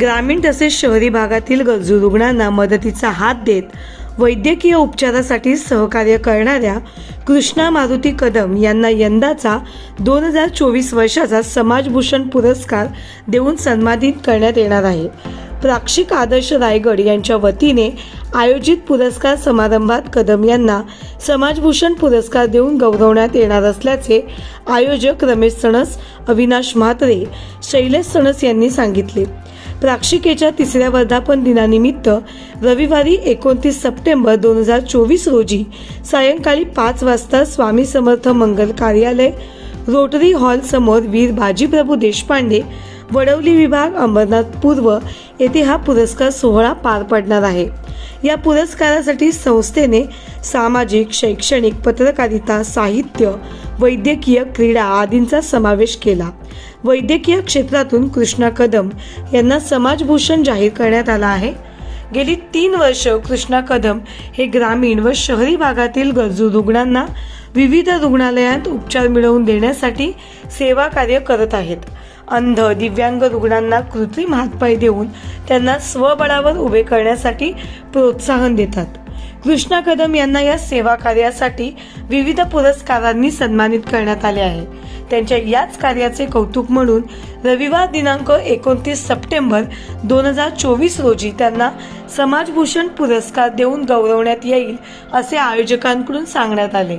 ग्रामीण तसेच शहरी भागातील गरजू रुग्णांना मदतीचा हात देत वैद्यकीय उपचारासाठी सहकार्य करणाऱ्या कृष्णा मारुती कदम यांना यंदाचा दोन हजार चोवीस वर्षाचा समाजभूषण पुरस्कार देऊन सन्मानित करण्यात येणार आहे. प्राक्षिक आदर्श रायगड यांच्या वतीने आयोजित पुरस्कार समारंभात कदम यांना समाजभूषण पुरस्कार देऊन गौरवण्यात येणार असल्याचे आयोजक रमेश सणस अविनाश म्हात्रे शैलेश सणस यांनी सांगितले. प्राक्षिकेच्या तिसऱ्या वर्धापन दिनानिमित्त रविवारी एकोणतीस सप्टेंबर दोन हजार चोवीस रोजी सायंकाळी पाच वाजता स्वामी समर्थ मंगल कार्यालय रोटरी हॉल समोर वीर बाजीप्रभू देशपांडे वडवली विभाग अंबरनाथ पूर्व येथे हा पुरस्कार सोहळा पार पडणार आहे. या पुरस्कारासाठी संस्थेने सामाजिक शैक्षणिक पत्रकारिता साहित्य वैद्यकीय क्रीडा आदींचा समावेश केला. वैद्यकीय क्षेत्रातून कृष्णा कदम यांना समाजभूषण जाहीर करण्यात आला आहे. गेली तीन वर्ष कृष्णा कदम हे ग्रामीण व शहरी भागातील गरजू रुग्णांना विविध रुग्णालयात उपचार मिळवून देण्यासाठी सेवा कार्य करत आहेत. अंध दिव्यांग रुग्णांना कृत्रिम हातपाय देऊन त्यांना स्वबळावर उभे करण्यासाठी प्रोत्साहन देतात. कृष्णा कदम यांना या सेवा कार्यासाठी विविध पुरस्कारांनी सन्मानित करण्यात आले आहे. त्यांच्या याच कार्याचे कौतुक म्हणून रविवार दिनांक एकोणतीस सप्टेंबर दोन हजार चोवीस रोजी त्यांना समाजभूषण पुरस्कार देऊन गौरवण्यात येईल असे आयोजकांकडून सांगण्यात आले.